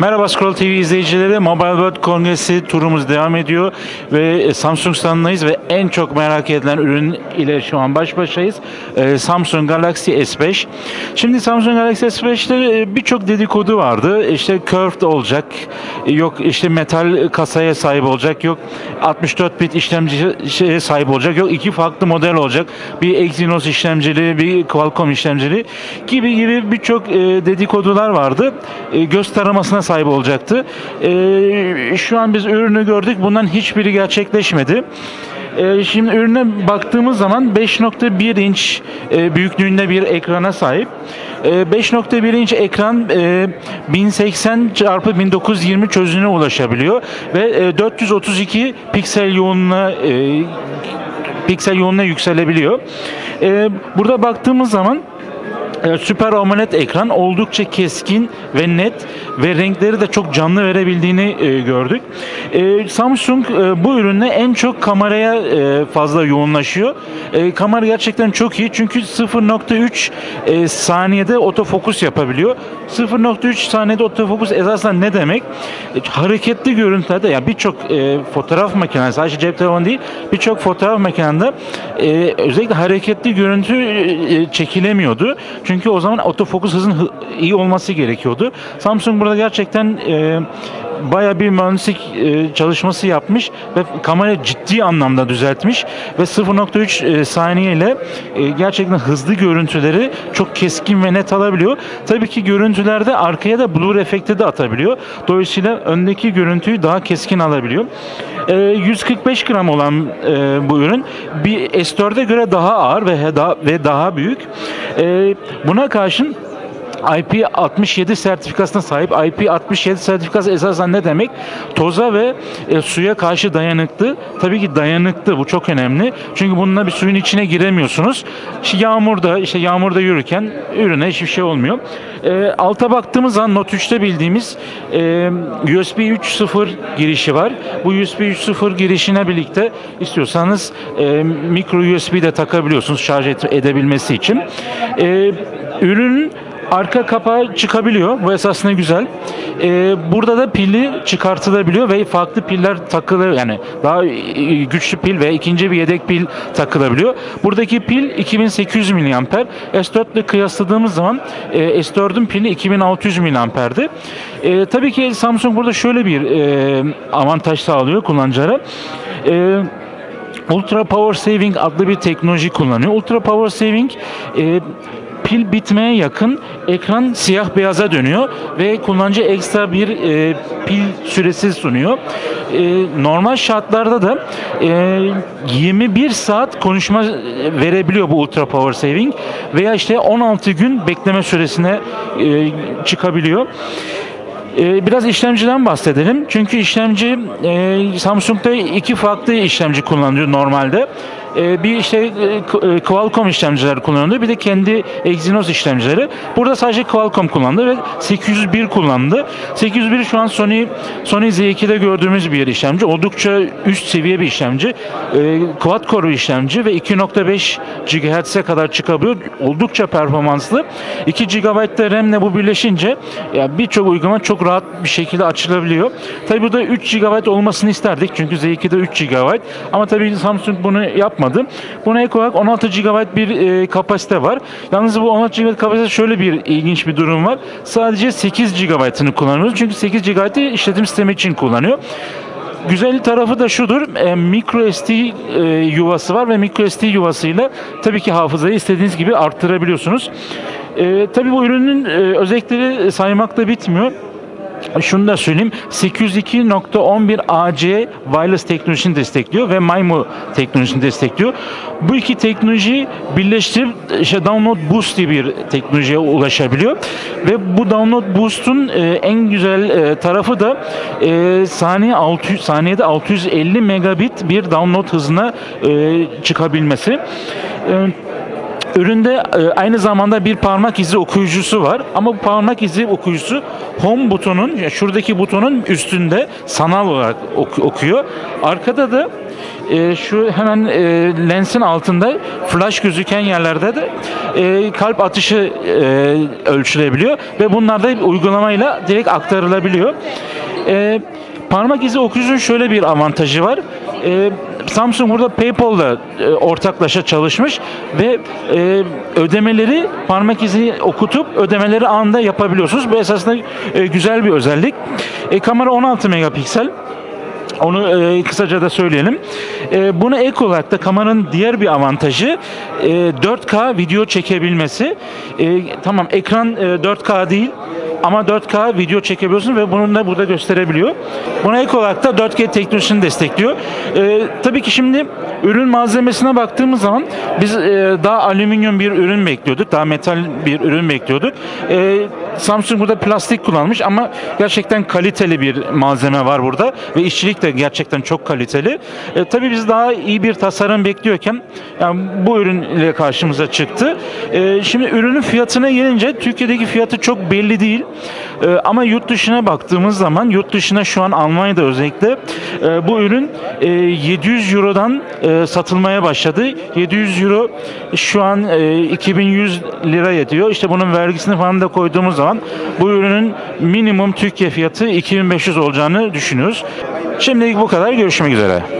Merhaba Scroll TV izleyicileri. Mobile World Kongresi turumuz devam ediyor ve e, Samsung standındayız ve en çok merak edilen ürün ile şu an baş başayız. Ee, Samsung Galaxy S5. Şimdi Samsung Galaxy S5'te e, birçok dedikodu vardı. İşte curved olacak, yok işte metal kasaya sahip olacak, yok 64 bit işlemciye sahip olacak, yok iki farklı model olacak. Bir Exynos işlemcili, bir Qualcomm işlemcili gibi gibi birçok e, dedikodular vardı. E, göz taramasına sahip olacaktı. E, şu an biz ürünü gördük. Bundan hiçbiri gerçekleşmedi. E, Şimdi ürüne baktığımız zaman 5.1 inç e, büyüklüğünde bir ekrana sahip. E, 5.1 inç ekran e, 1080 çarpı 1920 çözünürlüğe ulaşabiliyor ve e, 432 piksel yoğunluğuna e, piksel yoğunluğuna yükselebiliyor. E, burada baktığımız zaman e, Süper AMOLED ekran oldukça keskin ve net ve renkleri de çok canlı verebildiğini e, gördük. E, Samsung e, bu ürünle en çok kameraya fazla yoğunlaşıyor. Kamera gerçekten çok iyi çünkü 0.3 e, saniyede otofokus yapabiliyor. 0.3 saniyede otofokus esasen ne demek? Hareketli görüntülerde yani birçok fotoğraf makinesi sadece cep telefonu değil birçok fotoğraf makinende e, özellikle hareketli görüntü çekilemiyordu. Çünkü o zaman otofokus hızın hı- iyi olması gerekiyordu. Samsung burada gerçekten e, baya bir mühendislik e, çalışması yapmış ve kamera ciddi anlamda düzeltmiş ve 0.3 e, saniye ile e, gerçekten hızlı görüntüleri çok keskin ve net alabiliyor. Tabii ki görüntülerde arkaya da blur efekti de atabiliyor. Dolayısıyla öndeki görüntüyü daha keskin alabiliyor. E, 145 gram olan e, bu ürün bir S4'e göre daha ağır ve daha ve daha büyük. E, buna karşın IP67 sertifikasına sahip. IP67 sertifikası esasen ne demek? Toza ve e, suya karşı dayanıklı. Tabii ki dayanıklı. Bu çok önemli. Çünkü bununla bir suyun içine giremiyorsunuz. İşte yağmurda, işte yağmurda yürürken ürüne hiçbir şey olmuyor. E, alta baktığımız zaman Note 3'te bildiğimiz e, USB 3.0 girişi var. Bu USB 3.0 girişine birlikte istiyorsanız e, micro USB de takabiliyorsunuz şarj edebilmesi için. E, ürünün arka kapağı çıkabiliyor. Bu esasında güzel. Ee, burada da pili çıkartılabiliyor ve farklı piller takılı yani daha e, güçlü pil ve ikinci bir yedek pil takılabiliyor. Buradaki pil 2800 mAh. S4 ile kıyasladığımız zaman e, S4'ün pili 2600 mAh'di. E, tabii ki Samsung burada şöyle bir e, avantaj sağlıyor kullanıcılara. E, Ultra Power Saving adlı bir teknoloji kullanıyor. Ultra Power Saving e, pil bitmeye yakın ekran siyah beyaza dönüyor ve kullanıcı ekstra bir e, pil süresi sunuyor. E, normal şartlarda da e, 21 saat konuşma verebiliyor bu Ultra Power Saving veya işte 16 gün bekleme süresine e, çıkabiliyor. Ee, Biraz işlemciden bahsedelim. Çünkü işlemci e, Samsung'da iki farklı işlemci kullanılıyor normalde. E, Bir işte e, e, Qualcomm işlemciler kullanılıyor. Bir de kendi Exynos işlemcileri. Burada sadece Qualcomm kullandı ve 801 kullandı. 801 şu an Sony Sony Z2'de gördüğümüz bir işlemci. Oldukça üst seviye bir işlemci. E, Quad core işlemci ve 2.5 GHz'e kadar çıkabiliyor. Oldukça performanslı. 2 GB de RAM'le bu birleşince ya birçok uygulama çok rahat bir şekilde açılabiliyor. Tabii burada 3 GB olmasını isterdik çünkü Z2'de 3 GB ama tabii Samsung bunu yapmadı. Buna ek olarak 16 GB bir e, kapasite var. Yalnız bu 16 GB kapasite şöyle bir ilginç bir durum var. Sadece 8 GB'ını kullanıyoruz. Çünkü 8 GB'ı işletim sistemi için kullanıyor. Güzel tarafı da şudur. E, micro SD e, yuvası var ve micro SD yuvasıyla tabii ki hafızayı istediğiniz gibi arttırabiliyorsunuz. E, tabii bu ürünün e, özellikleri saymakla bitmiyor. Şunu da söyleyeyim. 802.11 AC wireless teknolojisini destekliyor ve MIMO teknolojisini destekliyor. Bu iki teknolojiyi birleştirip işte download boost diye bir teknolojiye ulaşabiliyor. Ve bu download boost'un e, en güzel e, tarafı da e, saniye 600 saniyede 650 megabit bir download hızına çıkabilmesi. E, Üründe e, aynı zamanda bir parmak izi okuyucusu var ama bu parmak izi okuyucusu home butonun ya şuradaki butonun üstünde sanal olarak ok- okuyor. Arkada da e, şu hemen e, lensin altında flash gözüken yerlerde de e, kalp atışı e, ölçülebiliyor ve bunlar da uygulamayla direkt aktarılabiliyor. E, parmak izi okuyucunun şöyle bir avantajı var. E, Samsung burada PayPal'la e, ortaklaşa çalışmış ve e, ödemeleri parmak izi okutup ödemeleri anında yapabiliyorsunuz. Bu esasında e, güzel bir özellik. E, kamera 16 megapiksel. Onu e, kısaca da söyleyelim. E, buna ek olarak da kameranın diğer bir avantajı e, 4K video çekebilmesi. E, tamam ekran e, 4K değil ama 4K video çekebiliyorsun ve bunu da burada gösterebiliyor. Buna ek olarak da 4G teknolojisini destekliyor. E, tabii ki şimdi ürün malzemesine baktığımız zaman biz e, daha alüminyum bir ürün bekliyorduk. Daha metal bir ürün bekliyorduk. E, Samsung burada plastik kullanmış ama gerçekten kaliteli bir malzeme var burada ve işçilik de gerçekten çok kaliteli. E, tabii biz daha iyi bir tasarım bekliyorken yani bu ürün ile karşımıza çıktı. E, şimdi ürünün fiyatına gelince Türkiye'deki fiyatı çok belli değil. E, ama yurt dışına baktığımız zaman yurt dışına şu an Almanya'da özellikle e, bu ürün e, 700 Euro'dan e, satılmaya başladı. 700 Euro şu an e, 2100 lira ediyor. İşte bunun vergisini falan da koyduğumuz zaman bu ürünün minimum Türkiye fiyatı 2500 olacağını düşünüyoruz. Şimdilik bu kadar. Görüşmek üzere.